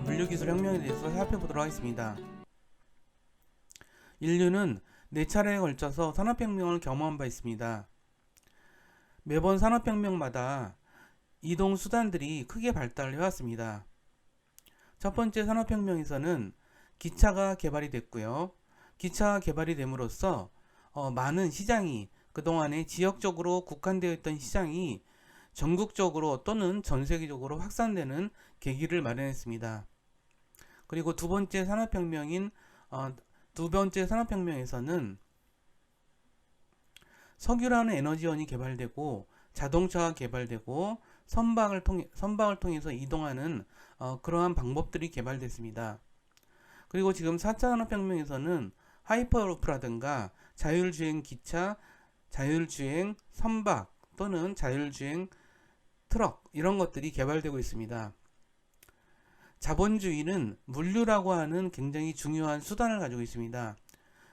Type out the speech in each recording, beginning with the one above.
물류기술 혁명에 대해서 살펴보도록 하겠습니다. 인류는 네 차례에 걸쳐서 산업혁명을 경험한 바 있습니다. 매번 산업혁명마다 이동 수단들이 크게 발달해 왔습니다. 첫 번째 산업혁명에서는 기차가 개발이 됐고요. 기차가 개발이 됨으로써 어, 많은 시장이 그동안에 지역적으로 국한되어 있던 시장이 전국적으로 또는 전 세계적으로 확산되는 계기를 마련했습니다. 그리고 두 번째 산업혁명인 어, 두 번째 산업혁명에서는 석유라는 에너지원이 개발되고 자동차가 개발되고 선박을 통해 선박을 통해서 이동하는 어, 그러한 방법들이 개발됐습니다. 그리고 지금 4차 산업혁명에서는 하이퍼루프라든가 자율주행 기차, 자율주행 선박 또는 자율주행 트럭 이런 것들이 개발되고 있습니다. 자본주의는 물류라고 하는 굉장히 중요한 수단을 가지고 있습니다.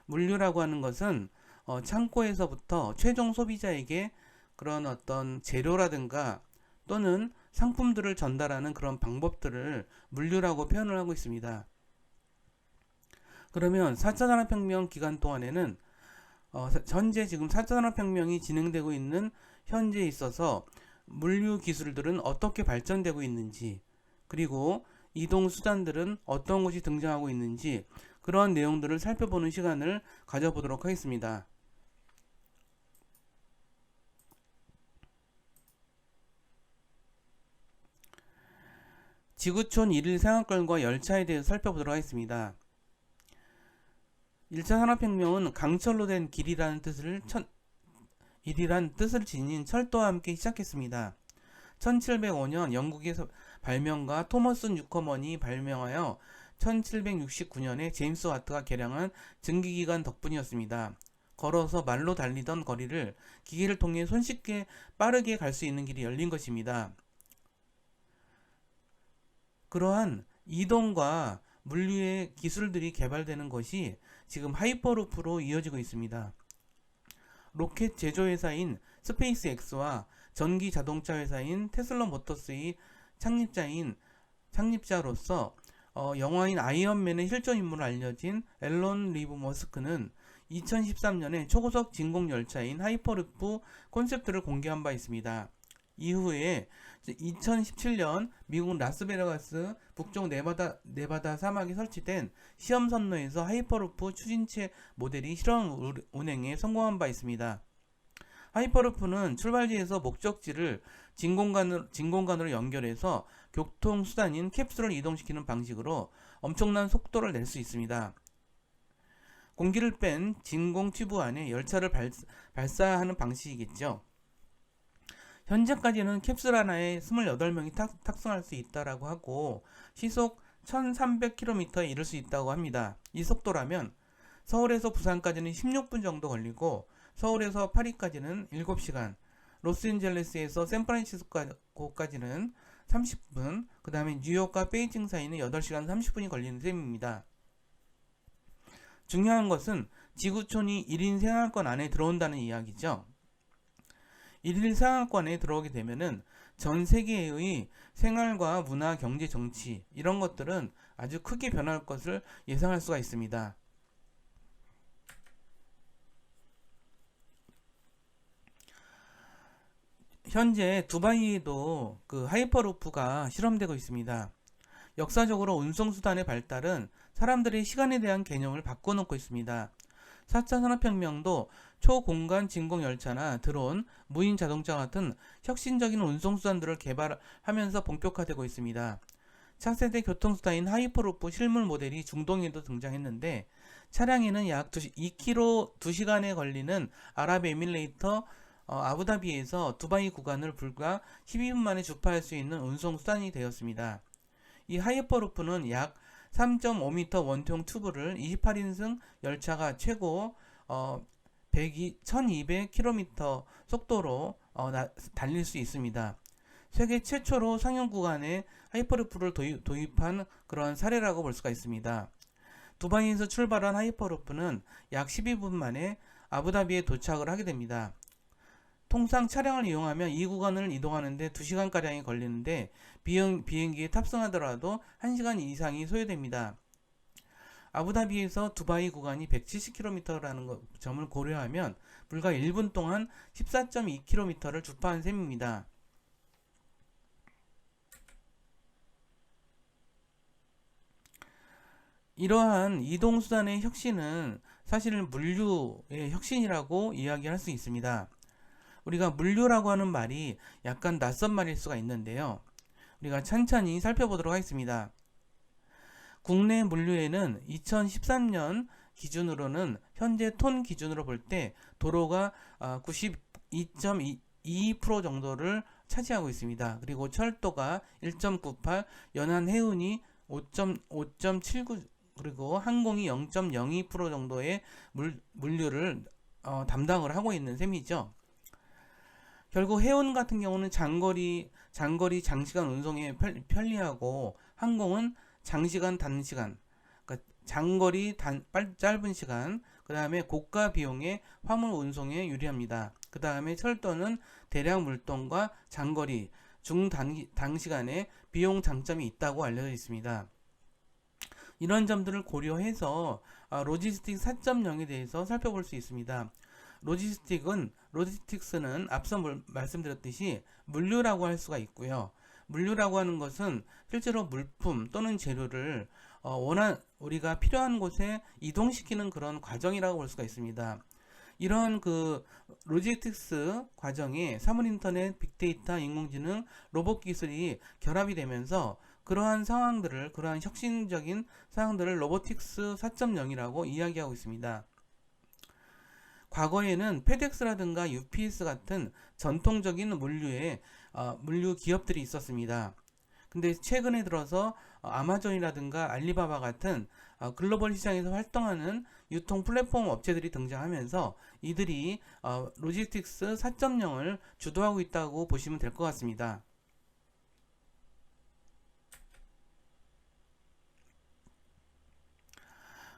물류라고 하는 것은 어, 창고에서부터 최종 소비자에게 그런 어떤 재료라든가 또는 상품들을 전달하는 그런 방법들을 물류라고 표현을 하고 있습니다. 그러면 4차 산업혁명 기간 동안에는 어, 현재 지금 4차 산업혁명이 진행되고 있는 현재에 있어서 물류 기술들은 어떻게 발전되고 있는지 그리고 이동 수단들은 어떤 것이 등장하고 있는지 그러한 내용들을 살펴보는 시간을 가져보도록 하겠습니다. 지구촌 일일 생활권과 열차에 대해서 살펴보도록 하겠습니다. 1차 산업혁명은 강철로 된 길이라는 뜻을 천, 일이란 뜻을 지닌 철도와 함께 시작했습니다. 1705년 영국에서 발명가 토머스 뉴커먼이 발명하여 1769년에 제임스 와트가 개량한 증기기관 덕분이었습니다. 걸어서 말로 달리던 거리를 기계를 통해 손쉽게 빠르게 갈 수 있는 길이 열린 것입니다. 그러한 이동과 물류의 기술들이 개발되는 것이 지금 하이퍼루프로 이어지고 있습니다. 로켓 제조회사인 스페이스X와 전기 자동차 회사인 테슬라 모터스의 창립자인 창립자로서 어, 영화인 아이언맨의 실존 인물로 알려진 앨런 리브 머스크는 2013년에 초고속 진공 열차인 하이퍼루프 콘셉트를 공개한 바 있습니다. 이후에 2017년 미국 라스베가스 북쪽 네바다, 네바다 사막에 설치된 시험 선로에서 하이퍼루프 추진체 모델이 실험 운행에 성공한 바 있습니다. 하이퍼루프는 출발지에서 목적지를 진공관으로, 진공관으로 연결해서 교통수단인 캡슐을 이동시키는 방식으로 엄청난 속도를 낼 수 있습니다. 공기를 뺀 진공 튜브 안에 열차를 발, 발사하는 방식이겠죠. 현재까지는 캡슐 하나에 28명이 탑, 탑승할 수 있다라고 하고 시속 1300km에 이를 수 있다고 합니다. 이 속도라면 서울에서 부산까지는 16분 정도 걸리고 서울에서 파리까지는 7시간, 로스앤젤레스에서 샌프란시스코까지는 30분, 그 다음에 뉴욕과 베이징 사이는 8시간 30분이 걸리는 셈입니다. 중요한 것은 지구촌이 1인 생활권 안에 들어온다는 이야기죠. 1일 생활권에 들어오게 되면은 전 세계의 생활과 문화, 경제, 정치 이런 것들은 아주 크게 변할 것을 예상할 수가 있습니다. 현재 두바이에도 그 하이퍼루프가 실험되고 있습니다. 역사적으로 운송수단의 발달은 사람들의 시간에 대한 개념을 바꿔놓고 있습니다. 4차 산업혁명도 초공간 진공 열차나 드론, 무인 자동차 같은 혁신적인 운송수단들을 개발하면서 본격화되고 있습니다. 차세대 교통수단인 하이퍼루프 실물 모델이 중동에도 등장했는데 차량에는 약 2km 2시간에 걸리는 아랍에밀레이터 어, 아부다비에서 두바이 구간을 불과 12분 만에 주파할 수 있는 운송수단이 되었습니다. 이 하이퍼루프는 약 3.5m 원통 튜브를 28인승 열차가 최고 어, 102, 1200km 속도로 어, 나, 달릴 수 있습니다. 세계 최초로 상용 구간에 하이퍼루프를 도입, 도입한 그런 사례라고 볼 수가 있습니다. 두바이에서 출발한 하이퍼루프는 약 12분 만에 아부다비에 도착을 하게 됩니다. 통상 차량을 이용하면 이 구간을 이동하는데 2시간가량이 걸리는데 비행, 비행기에 탑승하더라도 1시간 이상이 소요됩니다. 아부다비에서 두바이 구간이 170km라는 점을 고려하면 불과 1분 동안 14.2km를 주파한 셈입니다. 이러한 이동수단의 혁신은 사실은 물류의 혁신이라고 이야기할 수 있습니다. 우리가 물류라고 하는 말이 약간 낯선 말일 수가 있는데요. 우리가 천천히 살펴보도록 하겠습니다. 국내 물류에는 2013년 기준으로는 현재 톤 기준으로 볼 때 도로가 92.2% 정도를 차지하고 있습니다. 그리고 철도가 1.98, 연안 해운이 5.79 그리고 항공이 0.02% 정도의 물, 물류를 어, 담당을 하고 있는 셈이죠. 결국 해운 같은 경우는 장거리 장거리 장시간 운송에 편리하고 항공은 장시간 단시간 그러니까 장거리 단 빨, 짧은 시간 그 다음에 고가 비용의 화물 운송에 유리합니다. 그 다음에 철도는 대량 물동과 장거리 중단시간에 비용 장점이 있다고 알려져 있습니다. 이런 점들을 고려해서 아, 로지스틱 4.0에 대해서 살펴볼 수 있습니다. 로지스틱은 로지스틱스는 앞서 말씀드렸듯이 물류라고 할 수가 있고요. 물류라고 하는 것은 실제로 물품 또는 재료를 어, 원한 우리가 필요한 곳에 이동시키는 그런 과정이라고 볼 수가 있습니다. 이런 그 로지스틱스 과정에 사물인터넷, 빅데이터, 인공지능, 로봇 기술이 결합이 되면서 그러한 상황들을 그러한 혁신적인 상황들을 로보틱스 4.0이라고 이야기하고 있습니다. 과거에는 페덱스라든가 UPS 같은 전통적인 물류의 어, 물류 기업들이 있었습니다. 근데 최근에 들어서 어, 아마존이라든가 알리바바 같은 어, 글로벌 시장에서 활동하는 유통 플랫폼 업체들이 등장하면서 이들이 어, 로지스틱스 4.0을 주도하고 있다고 보시면 될 것 같습니다.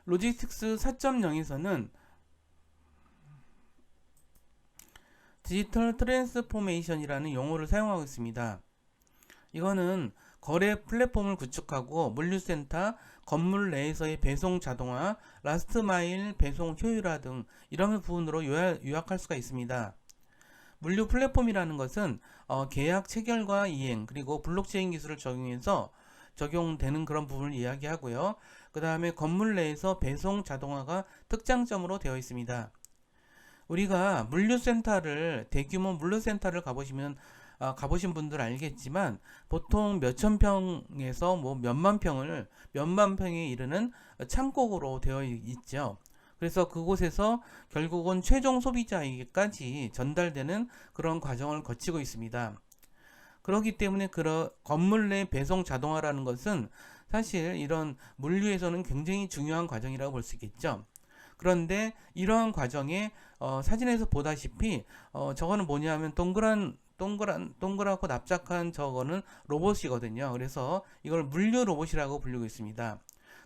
로지스틱스 4.0에서는 디지털 트랜스포메이션이라는 용어를 사용하고 있습니다. 이거는 거래 플랫폼을 구축하고 물류센터, 건물 내에서의 배송 자동화, 라스트 마일 배송 효율화 등 이런 부분으로 요약, 할 수가 있습니다. 물류 플랫폼이라는 것은 어, 계약 체결과 이행 그리고 블록체인 기술을 적용해서 적용되는 그런 부분을 이야기하고요. 그 다음에 건물 내에서 배송 자동화가 특장점으로 되어 있습니다. 우리가 물류센터를 대규모 물류센터를 가보시면 아, 가보신 분들 알겠지만 보통 몇천 평에서 뭐 몇만 평을 몇만 평에 이르는 창고로 되어 있죠. 그래서 그곳에서 결국은 최종 소비자에게까지 전달되는 그런 과정을 거치고 있습니다. 그렇기 때문에 그런 건물 내 배송 자동화라는 것은 사실 이런 물류에서는 굉장히 중요한 과정이라고 볼 수 있겠죠. 그런데 이러한 과정에 어, 사진에서 보다시피 어, 저거는 뭐냐면 동그란 동그란 동그랗고 납작한 저거는 로봇이거든요. 그래서 이걸 물류 로봇이라고 불리고 있습니다.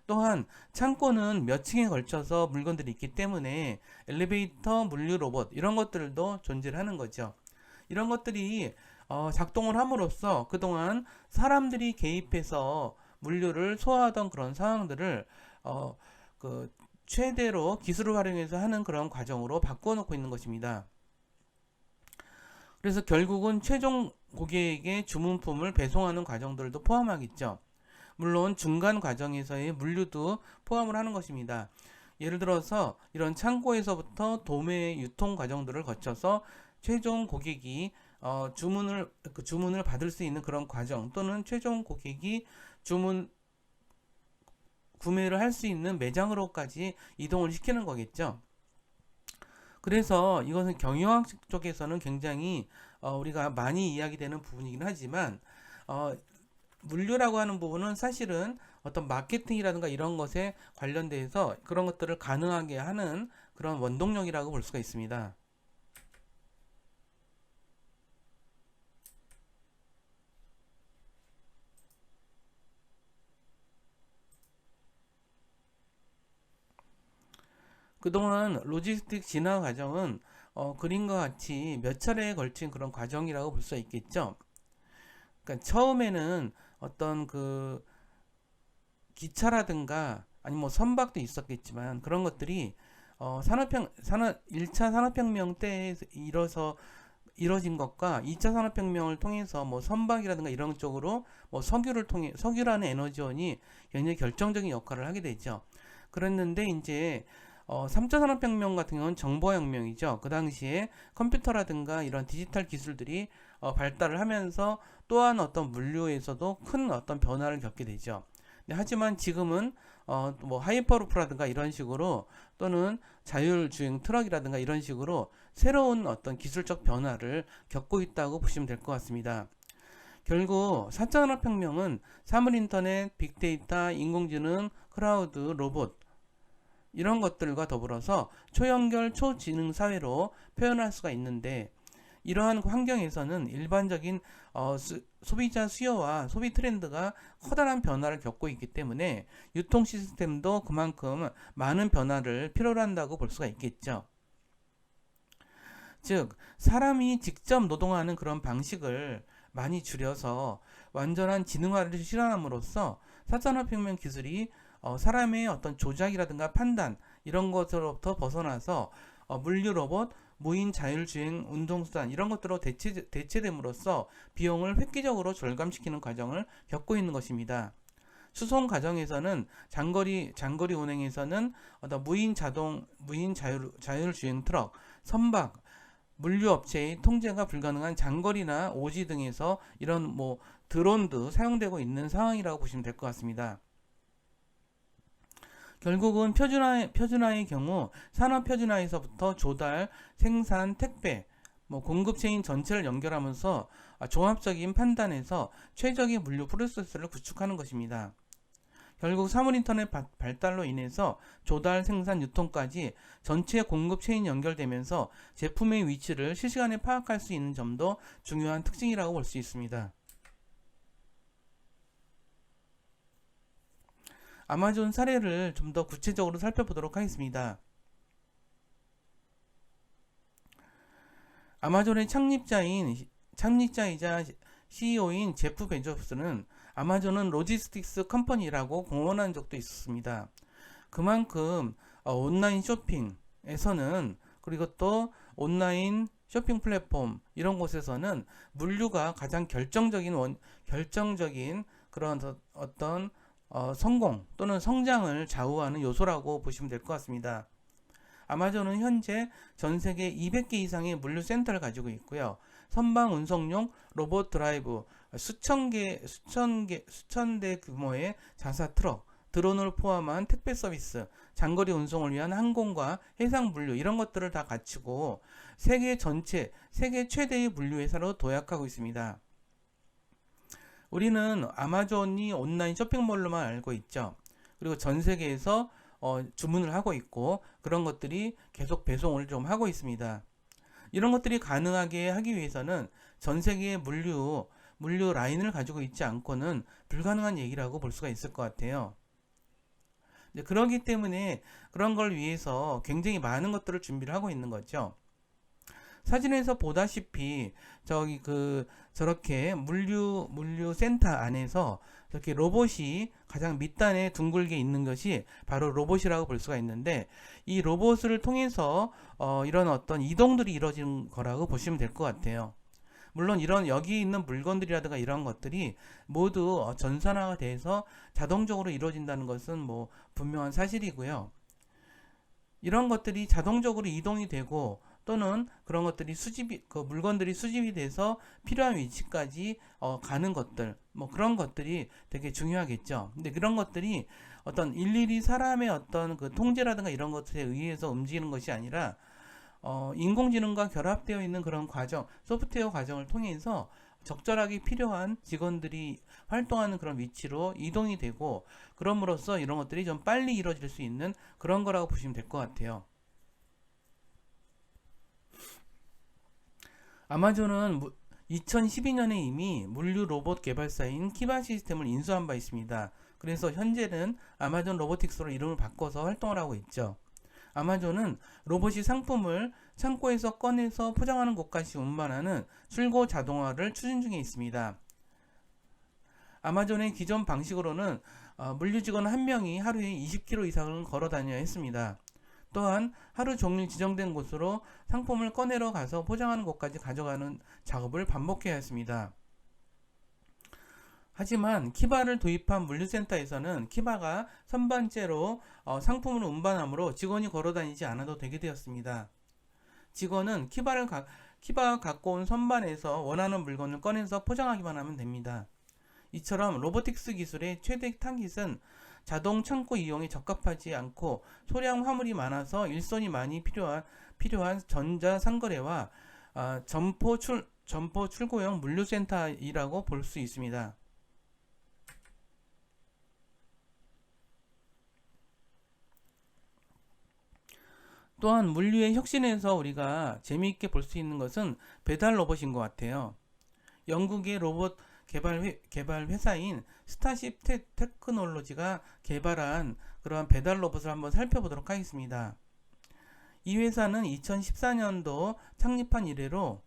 또한 창고는 몇 층에 걸쳐서 물건들이 있기 때문에 엘리베이터, 물류 로봇 이런 것들도 존재를 하는 거죠. 이런 것들이 어, 작동을 함으로써 그동안 사람들이 개입해서 물류를 소화하던 그런 상황들을 어, 그 최대로 기술을 활용해서 하는 그런 과정으로 바꿔놓고 있는 것입니다. 그래서 결국은 최종 고객에게 주문품을 배송하는 과정들도 포함하겠죠. 물론 중간 과정에서의 물류도 포함을 하는 것입니다. 예를 들어서 이런 창고에서부터 도매 유통 과정들을 거쳐서 최종 고객이 어, 주문을 그 주문을 받을 수 있는 그런 과정 또는 최종 고객이 주문 구매를 할 수 있는 매장으로까지 이동을 시키는 거겠죠. 그래서 이것은 경영학 쪽에서는 굉장히 어, 우리가 많이 이야기되는 부분이긴 하지만 어, 물류라고 하는 부분은 사실은 어떤 마케팅이라든가 이런 것에 관련돼서 그런 것들을 가능하게 하는 그런 원동력이라고 볼 수가 있습니다. 그동안 로지스틱 진화 과정은 어, 그림과 같이 몇 차례에 걸친 그런 과정이라고 볼 수 있겠죠. 그러니까 처음에는 어떤 그 기차라든가 아니 뭐 선박도 있었겠지만 그런 것들이 어, 산업혁 산업 1차 산업혁명 때 이뤄서 이뤄진 것과 2차 산업혁명을 통해서 뭐 선박이라든가 이런 쪽으로 뭐 석유를 통해 석유라는 에너지원이 굉장히 결정적인 역할을 하게 되죠. 그랬는데 이제 어, 3차 산업혁명 같은 경우는 정보혁명이죠. 그 당시에 컴퓨터라든가 이런 디지털 기술들이 어, 발달을 하면서 또한 어떤 물류에서도 큰 어떤 변화를 겪게 되죠. 네, 하지만 지금은 어, 뭐 하이퍼루프라든가 이런 식으로 또는 자율주행 트럭이라든가 이런 식으로 새로운 어떤 기술적 변화를 겪고 있다고 보시면 될 것 같습니다. 결국 4차 산업혁명은 사물인터넷, 빅데이터, 인공지능, 클라우드, 로봇 이런 것들과 더불어서 초연결, 초지능 사회로 표현할 수가 있는데 이러한 환경에서는 일반적인 어, 수, 소비자 수요와 소비 트렌드가 커다란 변화를 겪고 있기 때문에 유통 시스템도 그만큼 많은 변화를 필요로 한다고 볼 수가 있겠죠. 즉, 사람이 직접 노동하는 그런 방식을 많이 줄여서 완전한 지능화를 실현함으로써 4산업혁명 기술이 어, 사람의 어떤 조작이라든가 판단 이런 것으로부터 벗어나서 어, 물류 로봇, 무인 자율주행 운동수단 이런 것들로 대체, 대체됨으로써 비용을 획기적으로 절감시키는 과정을 겪고 있는 것입니다. 수송 과정에서는 장거리 장거리 운행에서는 어떤 무인 자동 무인 자율 자율주행 트럭, 선박, 물류 업체의 통제가 불가능한 장거리나 오지 등에서 이런 뭐 드론도 사용되고 있는 상황이라고 보시면 될 것 같습니다. 결국은 표준화, 표준화의 경우 산업 표준화에서부터 조달, 생산, 택배, 뭐 공급 체인 전체를 연결하면서 종합적인 판단에서 최적의 물류 프로세스를 구축하는 것입니다. 결국 사물인터넷 발달로 인해서 조달, 생산, 유통까지 전체 공급 체인 연결되면서 제품의 위치를 실시간에 파악할 수 있는 점도 중요한 특징이라고 볼 수 있습니다. 아마존 사례를 좀 더 구체적으로 살펴보도록 하겠습니다. 아마존의 창립자인 창립자이자 CEO인 제프 베조스는 아마존은 로지스틱스 컴퍼니라고 공언한 적도 있었습니다. 그만큼 어, 온라인 쇼핑에서는 그리고 또 온라인 쇼핑 플랫폼 이런 곳에서는 물류가 가장 결정적인 원, 결정적인 그런 어떤 어, 성공 또는 성장을 좌우하는 요소라고 보시면 될 것 같습니다. 아마존은 현재 전 세계 200개 이상의 물류 센터를 가지고 있고요. 선박 운송용 로봇 드라이브 수천 개, 수천 개, 수천 대 규모의 자사 트럭, 드론을 포함한 택배 서비스, 장거리 운송을 위한 항공과 해상 물류 이런 것들을 다 갖추고 세계 전체, 세계 최대의 물류 회사로 도약하고 있습니다. 우리는 아마존이 온라인 쇼핑몰로만 알고 있죠. 그리고 전 세계에서 어, 주문을 하고 있고 그런 것들이 계속 배송을 좀 하고 있습니다. 이런 것들이 가능하게 하기 위해서는 전 세계의 물류 물류 라인을 가지고 있지 않고는 불가능한 얘기라고 볼 수가 있을 것 같아요. 그러기 때문에 그런 걸 위해서 굉장히 많은 것들을 준비를 하고 있는 거죠. 사진에서 보다시피 저기 그 저렇게 물류 물류 센터 안에서 저렇게 로봇이 가장 밑단에 둥글게 있는 것이 바로 로봇이라고 볼 수가 있는데 이 로봇을 통해서 어 이런 어떤 이동들이 이루어지는 거라고 보시면 될 것 같아요. 물론 이런 여기 있는 물건들이라든가 이런 것들이 모두 어, 전산화가 돼서 자동적으로 이루어진다는 것은 뭐 분명한 사실이고요. 이런 것들이 자동적으로 이동이 되고 또는 그런 것들이 수집이 그 물건들이 수집이 돼서 필요한 위치까지 어, 가는 것들 뭐 그런 것들이 되게 중요하겠죠. 근데 그런 것들이 어떤 일일이 사람의 어떤 그 통제라든가 이런 것들에 의해서 움직이는 것이 아니라 어, 인공지능과 결합되어 있는 그런 과정, 소프트웨어 과정을 통해서 적절하게 필요한 직원들이 활동하는 그런 위치로 이동이 되고 그럼으로써 이런 것들이 좀 빨리 이루어질 수 있는 그런 거라고 보시면 될 것 같아요. 아마존은 2012년에 이미 물류 로봇 개발사인 키바 시스템을 인수한 바 있습니다. 그래서 현재는 아마존 로보틱스로 이름을 바꿔서 활동을 하고 있죠. 아마존은 로봇이 상품을 창고에서 꺼내서 포장하는 곳까지 운반하는 출고 자동화를 추진 중에 있습니다. 아마존의 기존 방식으로는 어, 물류 직원 한 명이 하루에 20km 이상을 걸어 다녀야 했습니다. 또한 하루 종일 지정된 곳으로 상품을 꺼내러 가서 포장하는 곳까지 가져가는 작업을 반복해야 했습니다. 하지만 키바를 도입한 물류센터에서는 키바가 선반째로 어, 상품을 운반하므로 직원이 걸어다니지 않아도 되게 되었습니다. 직원은 키바를 가, 키바가 갖고 온 선반에서 원하는 물건을 꺼내서 포장하기만 하면 됩니다. 이처럼 로보틱스 기술의 최대 타깃은 자동 창고 이용에 적합하지 않고 소량 화물이 많아서 일손이 많이 필요한 필요한 전자 상거래와 아, 점포 출 점포 출고형 물류센터이라고 볼 수 있습니다. 또한 물류의 혁신에서 우리가 재미있게 볼 수 있는 것은 배달 로봇인 것 같아요. 영국의 로봇 개발, 회, 개발 회사인 스타쉽 테, 테크놀로지가 개발한 그러한 배달 로봇을 한번 살펴보도록 하겠습니다. 이 회사는 2014년도 창립한 이래로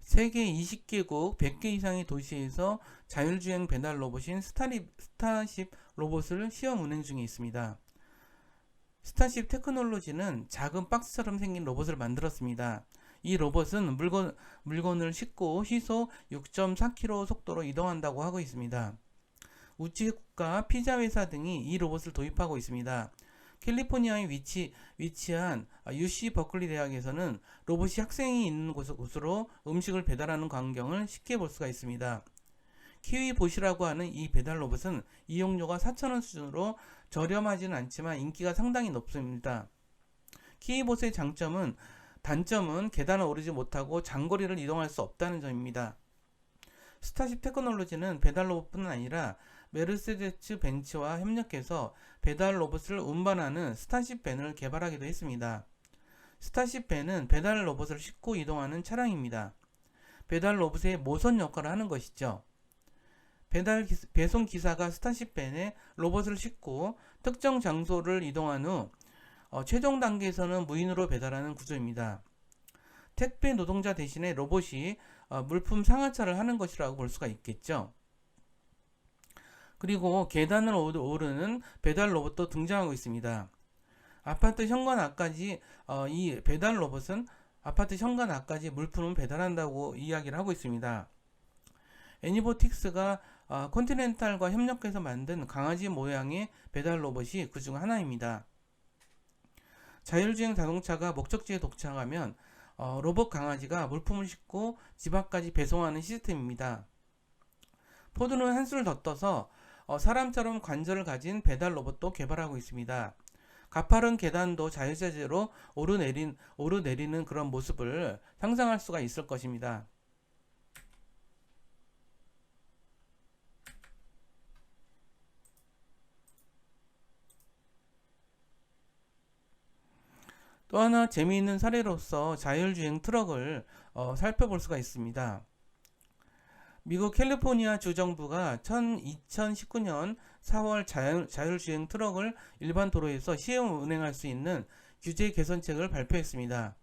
세계 20개국 100개 이상의 도시에서 자율주행 배달 로봇인 스타립, 스타쉽 로봇을 시험 운행 중에 있습니다. 스타쉽 테크놀로지는 작은 박스처럼 생긴 로봇을 만들었습니다. 이 로봇은 물건, 물건을 싣고 시속 6.4km 속도로 이동한다고 하고 있습니다. 우체국가 피자 회사 등이 이 로봇을 도입하고 있습니다. 캘리포니아에 위치, 위치한 UC 버클리 대학에서는 로봇이 학생이 있는 곳으로 음식을 배달하는 광경을 쉽게 볼 수가 있습니다. 키위봇이라고 하는 이 배달 로봇은 이용료가 4,000원 수준으로 저렴하지는 않지만 인기가 상당히 높습니다. 키위봇의 장점은 단점은 계단을 오르지 못하고 장거리를 이동할 수 없다는 점입니다. 스타쉽 테크놀로지는 배달 로봇뿐 아니라 메르세데스 벤츠와 협력해서 배달 로봇을 운반하는 스타쉽 밴을 개발하기도 했습니다. 스타쉽 밴은 배달 로봇을 싣고 이동하는 차량입니다. 배달 로봇의 모선 역할을 하는 것이죠. 배달 기, 배송 기사가 스타쉽 밴에 로봇을 싣고 특정 장소를 이동한 후 어, 최종 단계에서는 무인으로 배달하는 구조입니다. 택배 노동자 대신에 로봇이 어, 물품 상하차를 하는 것이라고 볼 수가 있겠죠. 그리고 계단을 오르는 배달 로봇도 등장하고 있습니다. 아파트 현관 앞까지 어, 이 배달 로봇은 아파트 현관 앞까지 물품을 배달한다고 이야기를 하고 있습니다. 애니보틱스가 어, 컨티넨탈과 협력해서 만든 강아지 모양의 배달 로봇이 그 중 하나입니다. 자율주행 자동차가 목적지에 도착하면 어, 로봇 강아지가 물품을 싣고 집 앞까지 배송하는 시스템입니다. 포드는 한수를 더 떠서 어, 사람처럼 관절을 가진 배달 로봇도 개발하고 있습니다. 가파른 계단도 자유자재로 오르내린, 오르내리는 그런 모습을 상상할 수가 있을 것입니다. 또 하나 재미있는 사례로서 자율주행 트럭을 어, 살펴볼 수가 있습니다. 미국 캘리포니아 주정부가 2019년 4월 자율, 자율주행 트럭을 일반 도로에서 시험 운행할 수 있는 규제 개선책을 발표했습니다.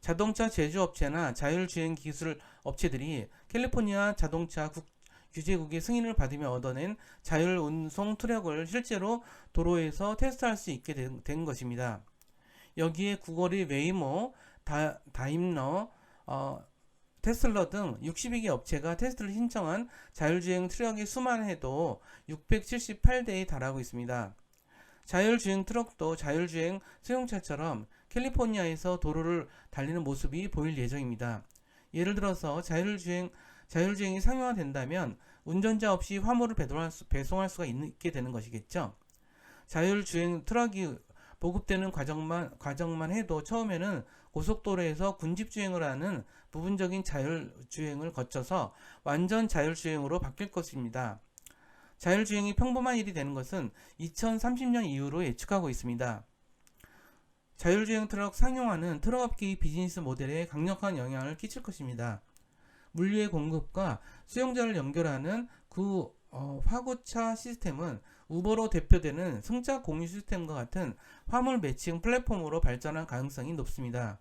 자동차 제조업체나 자율주행 기술 업체들이 캘리포니아 자동차 국, 규제국의 승인을 받으며 얻어낸 자율 운송 트럭을 실제로 도로에서 테스트할 수 있게 된, 된 것입니다. 여기에 구글의 웨이모, 다, 다임러, 어, 테슬러 등 62개 업체가 테스트를 신청한 자율주행 트럭의 수만 해도 678대에 달하고 있습니다. 자율주행 트럭도 자율주행 수용차처럼 캘리포니아에서 도로를 달리는 모습이 보일 예정입니다. 예를 들어서 자율주행, 자율주행이 상용화된다면 운전자 없이 화물을 배송할, 수, 배송할 수가 있게 되는 것이겠죠. 자율주행 트럭이 보급되는 과정만, 과정만 해도 처음에는 고속도로에서 군집 주행을 하는 부분적인 자율 주행을 거쳐서 완전 자율 주행으로 바뀔 것입니다. 자율 주행이 평범한 일이 되는 것은 2030년 이후로 예측하고 있습니다. 자율 주행 트럭 상용화는 트럭 업계의 비즈니스 모델에 강력한 영향을 끼칠 것입니다. 물류의 공급과 수용자를 연결하는 그 어, 화구차 시스템은 우버로 대표되는 승차 공유 시스템과 같은 화물 매칭 플랫폼으로 발전할 가능성이 높습니다.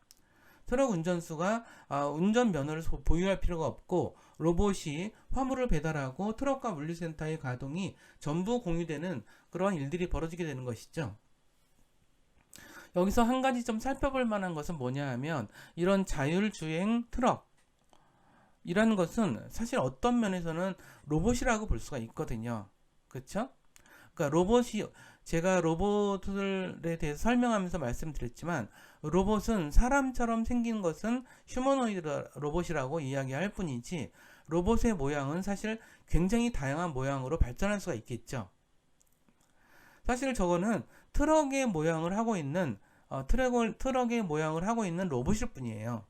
트럭 운전수가 아, 운전 면허를 소- 보유할 필요가 없고 로봇이 화물을 배달하고 트럭과 물류센터의 가동이 전부 공유되는 그런 일들이 벌어지게 되는 것이죠. 여기서 한 가지 좀 살펴볼 만한 것은 뭐냐 하면 이런 자율주행 트럭 이라는 것은 사실 어떤 면에서는 로봇이라고 볼 수가 있거든요. 그렇죠? 그러니까 로봇이 제가 로봇에 대해서 설명하면서 말씀드렸지만 로봇은 사람처럼 생긴 것은 휴머노이드 로봇이라고 이야기할 뿐이지 로봇의 모양은 사실 굉장히 다양한 모양으로 발전할 수가 있겠죠. 사실 저거는 트럭의 모양을 하고 있는 어, 트럭을, 트럭의 모양을 하고 있는 로봇일 뿐이에요.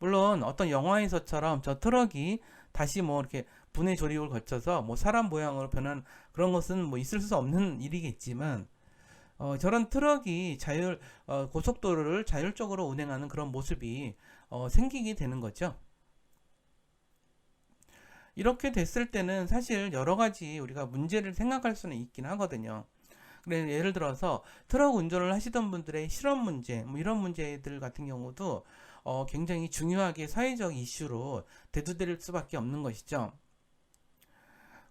물론 어떤 영화에서처럼 저 트럭이 다시 뭐 이렇게 분해 조립을 거쳐서 뭐 사람 모양으로 변한 그런 것은 뭐 있을 수 없는 일이겠지만 어, 저런 트럭이 자율 어, 고속도로를 자율적으로 운행하는 그런 모습이 어, 생기게 되는 거죠. 이렇게 됐을 때는 사실 여러 가지 우리가 문제를 생각할 수는 있긴 하거든요. 예를 들어서 트럭 운전을 하시던 분들의 실업 문제, 뭐 이런 문제들 같은 경우도 어, 굉장히 중요하게 사회적 이슈로 대두될 수밖에 없는 것이죠.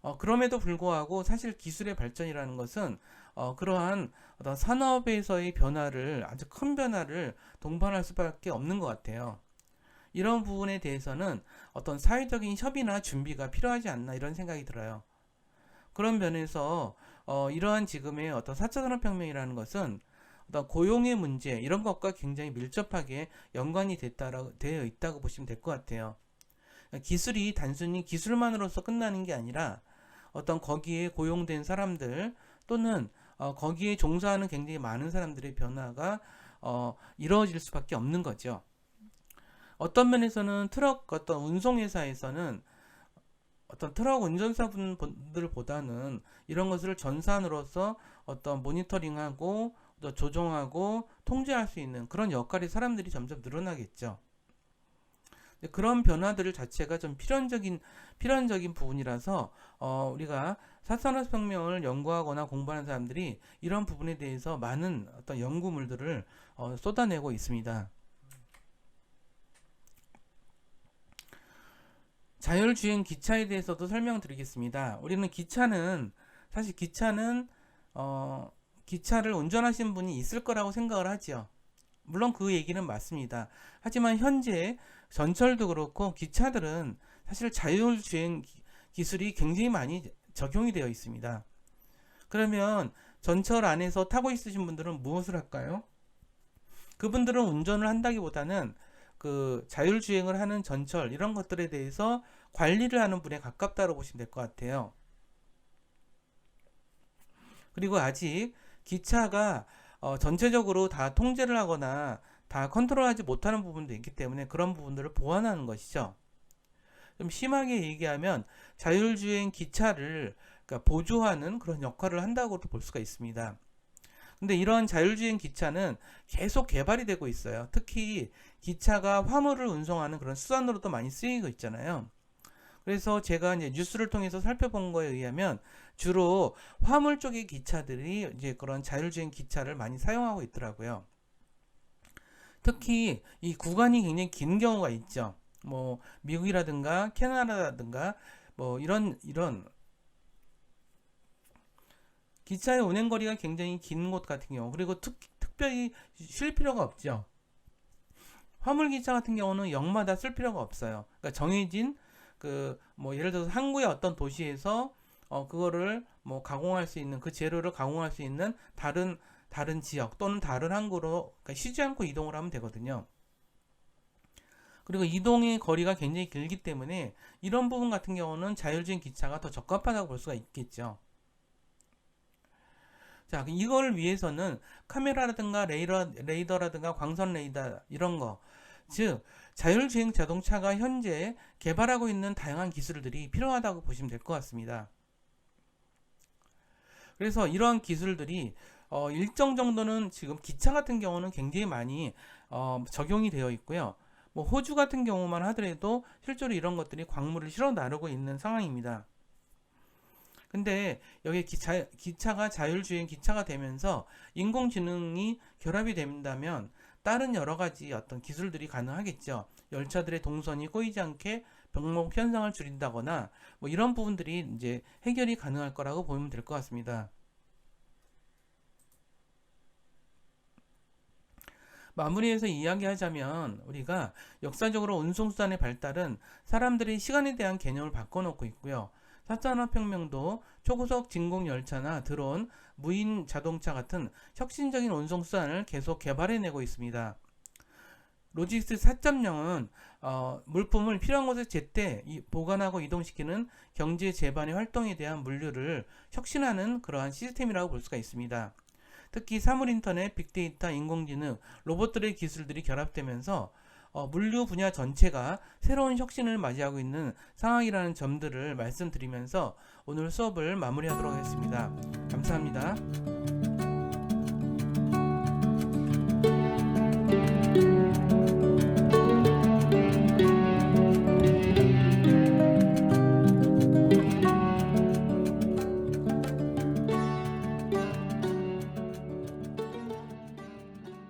어, 그럼에도 불구하고 사실 기술의 발전이라는 것은 어, 그러한 어떤 산업에서의 변화를 아주 큰 변화를 동반할 수밖에 없는 것 같아요. 이런 부분에 대해서는 어떤 사회적인 협의나 준비가 필요하지 않나 이런 생각이 들어요. 그런 면에서 어, 이러한 지금의 어떤 4차 산업혁명이라는 것은 어떤 고용의 문제 이런 것과 굉장히 밀접하게 연관이 됐다 되어 있다고 보시면 될 것 같아요. 기술이 단순히 기술만으로서 끝나는 게 아니라 어떤 거기에 고용된 사람들 또는 어, 거기에 종사하는 굉장히 많은 사람들의 변화가 어, 이루어질 수밖에 없는 거죠. 어떤 면에서는 트럭 어떤 운송회사에서는 어떤 트럭 운전사분들보다는 이런 것을 전산으로서 어떤 모니터링하고 또 조정하고 통제할 수 있는 그런 역할이 사람들이 점점 늘어나겠죠. 그런 변화들 자체가 좀 필연적인 필연적인 부분이라서 어, 우리가 사산업혁명을 연구하거나 공부하는 사람들이 이런 부분에 대해서 많은 어떤 연구물들을 어, 쏟아내고 있습니다. 자율주행 기차에 대해서도 설명드리겠습니다. 우리는 기차는 사실 기차는 어, 기차를 운전하신 분이 있을 거라고 생각을 하지요. 물론 그 얘기는 맞습니다. 하지만 현재 전철도 그렇고 기차들은 사실 자율주행 기- 기술이 굉장히 많이 적용이 되어 있습니다. 그러면 전철 안에서 타고 있으신 분들은 무엇을 할까요? 그분들은 운전을 한다기보다는 그 자율주행을 하는 전철 이런 것들에 대해서 관리를 하는 분에 가깝다고 보시면 될 것 같아요. 그리고 아직 기차가 어, 전체적으로 다 통제를 하거나 다 컨트롤하지 못하는 부분도 있기 때문에 그런 부분들을 보완하는 것이죠. 좀 심하게 얘기하면 자율주행 기차를 그러니까 보조하는 그런 역할을 한다고도 볼 수가 있습니다. 근데 이런 자율주행 기차는 계속 개발이 되고 있어요. 특히 기차가 화물을 운송하는 그런 수단으로도 많이 쓰이고 있잖아요. 그래서 제가 이제 뉴스를 통해서 살펴본 거에 의하면 주로 화물 쪽의 기차들이 이제 그런 자율주행 기차를 많이 사용하고 있더라고요. 특히 이 구간이 굉장히 긴 경우가 있죠. 뭐 미국이라든가 캐나다라든가 뭐 이런 이런 기차의 운행 거리가 굉장히 긴 곳 같은 경우 그리고 특, 특별히 쉴 필요가 없죠. 화물 기차 같은 경우는 역마다 쓸 필요가 없어요. 그러니까 정해진 그 뭐 예를 들어서 항구의 어떤 도시에서 어 그거를 뭐 가공할 수 있는 그 재료를 가공할 수 있는 다른 다른 지역 또는 다른 항구로 그러니까 쉬지 않고 이동을 하면 되거든요. 그리고 이동의 거리가 굉장히 길기 때문에 이런 부분 같은 경우는 자율주행 기차가 더 적합하다고 볼 수가 있겠죠. 자, 이걸 위해서는 카메라라든가 레이더, 레이더라든가 광선 레이더 이런 거, 즉 자율주행 자동차가 현재 개발하고 있는 다양한 기술들이 필요하다고 보시면 될 것 같습니다. 그래서 이러한 기술들이 어, 일정 정도는 지금 기차 같은 경우는 굉장히 많이 어, 적용이 되어 있고요. 뭐 호주 같은 경우만 하더라도 실제로 이런 것들이 광물을 실어 나르고 있는 상황입니다. 근데 여기 기차, 기차가 자율주행 기차가 되면서 인공지능이 결합이 된다면 다른 여러 가지 어떤 기술들이 가능하겠죠. 열차들의 동선이 꼬이지 않게 병목 현상을 줄인다거나 뭐 이런 부분들이 이제 해결이 가능할 거라고 보면 될 것 같습니다. 마무리해서 이야기하자면 우리가 역사적으로 운송수단의 발달은 사람들이 시간에 대한 개념을 바꿔놓고 있고요. 4산업혁명도 초고속 진공 열차나 드론, 무인 자동차 같은 혁신적인 운송수단을 계속 개발해내고 있습니다. 로지스트 4.0은 어, 물품을 필요한 곳에 제때 이- 보관하고 이동시키는 경제 재반의 활동에 대한 물류를 혁신하는 그러한 시스템이라고 볼 수가 있습니다. 특히 사물 인터넷, 빅데이터, 인공지능, 로봇들의 기술들이 결합되면서 어, 물류 분야 전체가 새로운 혁신을 맞이하고 있는 상황이라는 점들을 말씀드리면서 오늘 수업을 마무리하도록 하겠습니다. 감사합니다.